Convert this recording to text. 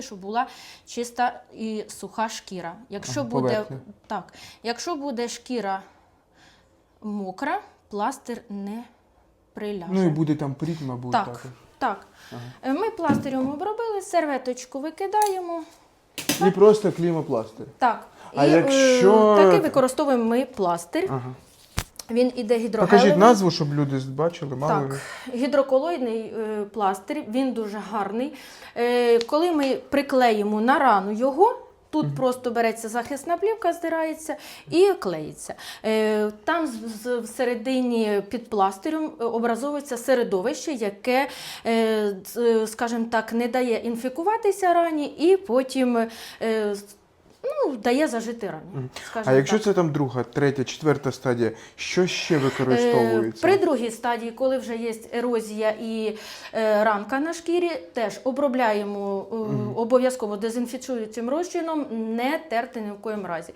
Щоб була чиста і суха шкіра. Якщо Ага, буде так, якщо буде шкіра мокра, пластир не приляже. Ну і буде там прід, мабуть, так, також. так. Ага. Е, Ми пластирем обробили, серветочку викидаємо. І просто клімопластир. Так. А і, якщо- е, такий використовуємо ми пластир. Ага. Він іде гідрогелевий. Покажіть назву, щоб люди бачили, мало Так, гідроколоїдний е, пластир, він дуже гарний. Е, коли ми приклеїмо на рану його, тут просто береться захисна плівка, здирається і клеїться. Е, там всередині під пластирем е, образовується середовище, яке, е, е, скажімо так, не дає інфікуватися рані і потім е, ну, дає зажити рані. А якщо так. це там друга, третя, четверта стадія, що ще Е, використовується? При другій стадії, коли вже є ерозія і е, ранка на шкірі, теж обробляємо е, обов'язково дезінфіцюючим розчином, не терти ні в коїм разі.